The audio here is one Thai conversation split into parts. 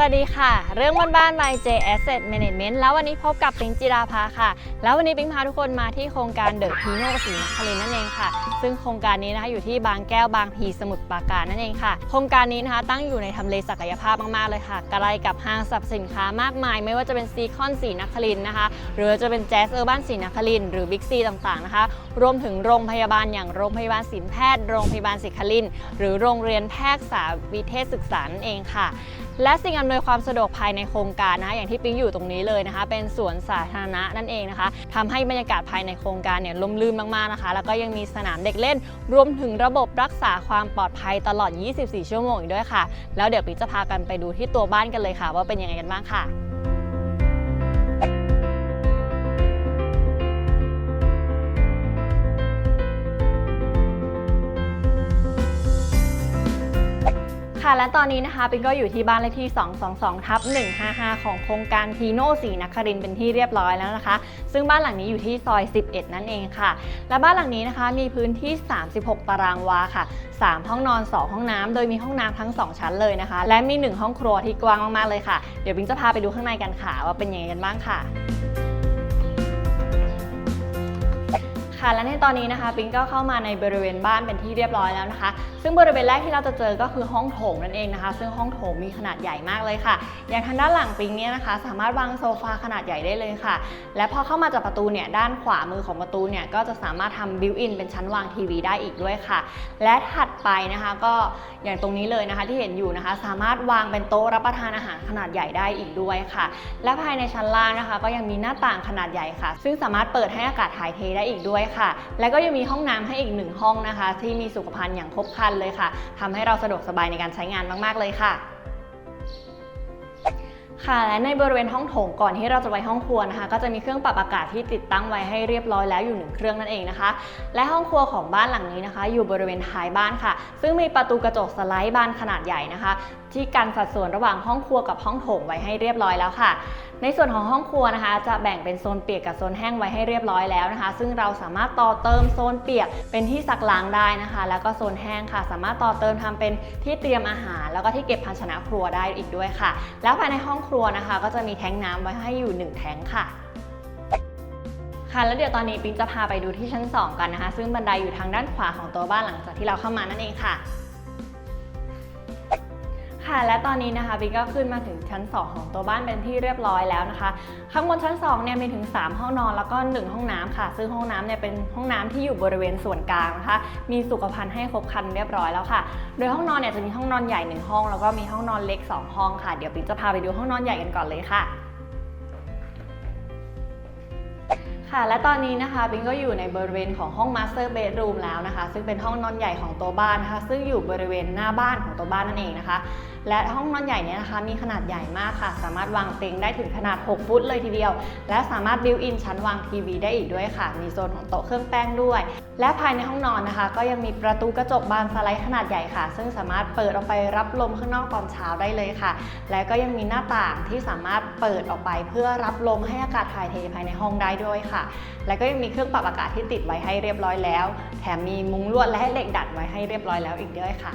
วัสดีค่ะ เรื่องบ้านบ้าน by J Asset Management แล้ววันนี้พบกับปิงจิราภาค่ะ แล้ววันนี้ปิงพาทุกคนมาที่โครงการเดอะพีโนสีนครินนั่นเองค่ะ ซึ่งโครงการนี้นะคะอยู่ที่บางแก้วบางพีสมุทรปราการนั่นเองค่ะ โครงการนี้นะคะตั้งอยู่ในทำเลศักยภาพมากๆเลยค่ะใกล้กับห้างสรรพสินค้ามากมาย ไม่ว่าจะเป็นซีคอนสีนครินนะคะ หรือจะเป็นแจ๊สเออร์บ้านสีนครินหรือบิ๊กซีต่างๆนะคะ รวมถึงโรงพยาบาลอย่างโรงพยาบาลศิลแพทย์ โรงพยาบาลศิครินหรือโรงเรียนแพทยศาสตร์วิเทศศึกษานั่นเองค่ะ และสิ่งอำนวยความสะดวกภายในโครงการนะคะอย่างที่ปิ๊งอยู่ตรงนี้เลยนะคะ เป็นสวนสาธารณะนั่นเองนะคะทำให้บรรยากาศภายในโครงการเนี่ยล่มลื่นมากๆนะคะ แล้วก็ยังมีสนามเด็กเล่น รวมถึงระบบรักษาความปลอดภัยตลอด 24 ชั่วโมงอีกด้วยค่ะ แล้วเดี๋ยวปิ๊งจะพากันไปดูที่ตัวบ้านกันเลยค่ะ ว่าเป็นยังไงกันบ้างค่ะ ค่ะ และตอนนี้นะคะปิงก็อยู่ที่บ้านเลขที่ 222ทับ155 ของโครงการพีโนสีนครินเป็นที่เรียบร้อยแล้วนะคะ ซึ่งบ้านหลังนี้อยู่ที่ซอย 11 นั่นเองค่ะ และบ้านหลังนี้นะคะมีพื้นที่ 36 ตารางวาค่ะ 3 ห้องนอน 2 ห้องน้ำโดยมีห้องน้ำทั้ง 2 ชั้นเลยนะคะ และมี 1 ห้องครัวที่กว้างมากๆเลยค่ะ เดี๋ยวปิงจะพาไปดูข้างในกันค่ะว่าเป็นยังไงกันบ้างค่ะ ค่ะและในตอนนี้นะคะปิงก็เข้ามาในบริเวณบ้านเป็นที่เรียบร้อยแล้วนะคะ ซึ่งบริเวณแรกที่เราจะเจอก็คือห้องโถงนั่นเองนะคะ ซึ่งห้องโถงมีขนาดใหญ่มากเลยค่ะ อย่างทางด้านหลังปิงเนี่ยนะคะ สามารถวางโซฟาขนาดใหญ่ได้เลยค่ะ และพอเข้ามาจากประตูเนี่ยด้านขวามือของประตูเนี่ยก็จะสามารถทำบิวอินเป็นชั้นวางทีวีได้อีกด้วยค่ะ และถัดไปนะคะก็อย่างตรงนี้เลยนะคะที่เห็นอยู่นะคะ สามารถวางเป็นโต๊ะรับประทานอาหารขนาดใหญ่ได้อีกด้วยค่ะ และภายในชั้นล่างนะคะ ก็ยังมีหน้าต่างขนาดใหญ่ค่ะ ซึ่งสามารถเปิดให้อากาศถ่ายเทได้อีกด้วยค่ะ และก็ยังมีห้องน้ำให้อีกหนึ่งห้องนะคะ ที่มีสุขภัณฑ์อย่างครบครันเลยค่ะทำให้เราสะดวกสบายในการใช้งานมาก ๆ เลยค่ะค่ะและในบริเวณห้องโถงก่อนที่เราจะไปห้องครัวนะคะ ก็จะมีเครื่องปรับอากาศที่ติดตั้งไว้ให้เรียบร้อยแล้วอยู่หนึ่งเครื่องนั่นเองนะคะ และห้องครัวของบ้านหลังนี้นะคะ อยู่บริเวณท้ายบ้านค่ะ ซึ่งมีประตูกระจกสไลด์บานขนาดใหญ่นะคะที่กันสัดส่วนระหว่างห้องครัวกับห้องโถงไว้ให้เรียบร้อยแล้วค่ะ ในส่วนของห้องครัวนะคะ จะแบ่งเป็นโซนเปียกกับโซนแห้งไว้ให้เรียบร้อยแล้วนะคะ ซึ่งเราสามารถต่อเติมโซนเปียกเป็นที่ซักล้างได้นะคะ แล้วก็โซนแห้งค่ะ สามารถต่อเติมทำเป็นที่เตรียมอาหาร แล้วก็ที่เก็บภาชนะครัวได้อีกด้วยค่ะ แล้วภายในห้องครัวนะคะ ก็จะมีแท้งน้ำไว้ให้อยู่หนึ่งแท้งค่ะค่ะแล้วเดี๋ยวตอนนี้ปิ๊งจะพาไปดูที่ชั้น 2 กันนะคะ ซึ่งบันไดอยู่ทางด้านขวาของตัวบ้านหลังจากที่เราเข้ามานั่นเองค่ะ ค่ะ และตอนนี้นะคะบิ๊กก็ขึ้นมาถึงชั้น 2 ของตัวบ้านเป็นที่เรียบร้อยแล้วนะคะ ข้างบนชั้น2เนี่ยมีถึง 3 ห้องนอนแล้วก็ 1 ห้องน้ำค่ะ ซึ่งห้องน้ำเนี่ยเป็นห้องน้ำที่อยู่บริเวณส่วนกลางนะคะ มีสุขภัณฑ์ให้ครบครันเรียบร้อยแล้วค่ะ โดยห้องนอนเนี่ยจะมีห้องนอนใหญ่ 1 ห้อง แล้วก็มีห้องนอนเล็ก 2 ห้องค่ะ เดี๋ยวบิ๊กจะพาไปดูห้องนอนใหญ่กันก่อนเลยค่ะค่ะและตอนนี้นะคะบิงก็อยู่ในบริเวณของห้อง Master Bedroom แล้วนะคะ ซึ่งเป็นห้องนอนใหญ่ของตัวบ้านนะคะ ซึ่งอยู่บริเวณหน้าบ้านของตัวบ้านนั่นเองนะคะและห้องนอนใหญ่เนี้นะคะ มีขนาดใหญ่มากค่ะ สามารถวางเตียงได้ถึงขนาด 6 ฟุตเลยทีเดียว และสามารถบิวอินชั้นวางทีวีได้อีกด้วยค่ะ มีโซนของโต๊ะเครื่องแป้งด้วย และภายในห้องนอนนะคะ ก็ยังมีประตูกระจกบานสไลด์ขนาดใหญ่ค่ะ ซึ่งสามารถเปิดออกไปรับลมข้างนอกตอนเช้าได้เลยค่ะ และก็ยังมีหน้าต่างที่สามารถเปิดออกไปเพื่อรับลมให้อากาศถ่ายเทภายในห้องได้ด้วยค่ะ และก็ยังมีเครื่องปรับอากาศที่ติดไว้ให้เรียบร้อยแล้ว แถมมีมุ้งลวดและเหล็กดัดไว้ให้เรียบร้อยแล้วอีกด้วยค่ะ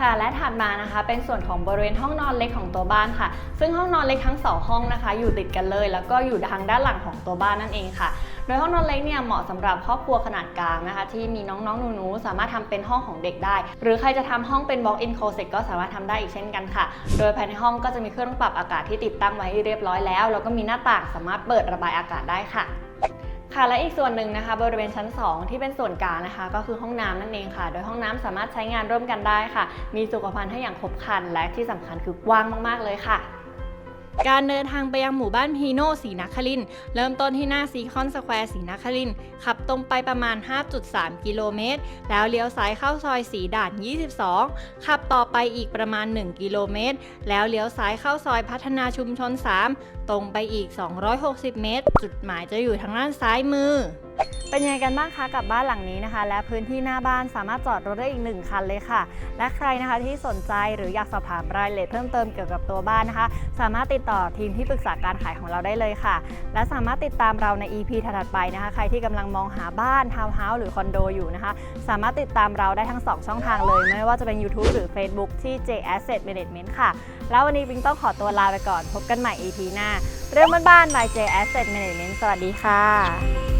ค่ะและถัดมานะคะเป็นส่วนของบริเวณห้องนอนเล็กของตัวบ้านค่ะ ซึ่งห้องนอนเล็กทั้งสองห้องนะคะ อยู่ติดกันเลย แล้วก็อยู่ทางด้านหลังของตัวบ้านนั่นเองค่ะ โดยห้องนอนเล็กเนี่ยเหมาะสำหรับครอบครัวขนาดกลางนะคะ ที่มีน้องๆหนูๆสามารถทำเป็นห้องของเด็กได้ หรือใครจะทำห้องเป็น walk-in closet ก็สามารถทำได้อีกเช่นกันค่ะ โดยภายในห้องก็จะมีเครื่องปรับอากาศที่ติดตั้งไว้ให้เรียบร้อยแล้วแล้วก็มีหน้าต่างสามารถเปิดระบายอากาศได้ค่ะ ค่ะและอีกส่วนหนึ่งนะคะ บริเวณชั้น 2 ที่เป็นส่วนกลางนะคะ ก็คือห้องน้ำนั่นเองค่ะ โดยห้องน้ำสามารถใช้งานร่วมกันได้ค่ะ มีสุขภัณฑ์ให้อย่างครบครันและที่สำคัญคือกว้างมากๆเลยค่ะ การเดินทางไปยังหมู่บ้านพีโนสีนครินเริ่มต้นที่หน้าซีคอนสแควร์สีนครินขับตรงไปประมาณ 5.3 กิโลเมตร แล้วเลี้ยวซ้ายเข้าซอยสีด่าน 22 ขับต่อไปอีกประมาณ 1 กิโลเมตร แล้วเลี้ยวซ้ายเข้าซอยพัฒนาชุมชน 3 ตรงไปอีก 260 เมตร จุดหมายจะอยู่ทางด้านซ้ายมือ เป็นยังไงกันบ้างคะกับบ้านหลังนี้นะคะ และพื้นที่หน้าบ้านสามารถจอดรถได้อีกหนึ่งคันเลยค่ะ และใครนะคะที่สนใจหรืออยากสอบถามรายละเอียดเพิ่มเติมเกี่ยวกับตัวบ้านนะคะ สามารถติดต่อทีมที่ปรึกษาการขายของเราได้เลยค่ะ และสามารถติดตามเราใน EP ถัดไปนะคะ ใครที่กำลังมองหาบ้านทาวน์เฮาส์หรือคอนโดอยู่นะคะ สามารถติดตามเราได้ทั้ง 2 ช่องทางเลย ไม่ว่าจะเป็น YouTube หรือ Facebook ที่ J Asset Management ค่ะ แล้ววันนี้บิงต้องขอตัวลาไปก่อน พบกันใหม่ EP หน้า เรื่องบ้านๆ by J Asset Management สวัสดีค่ะ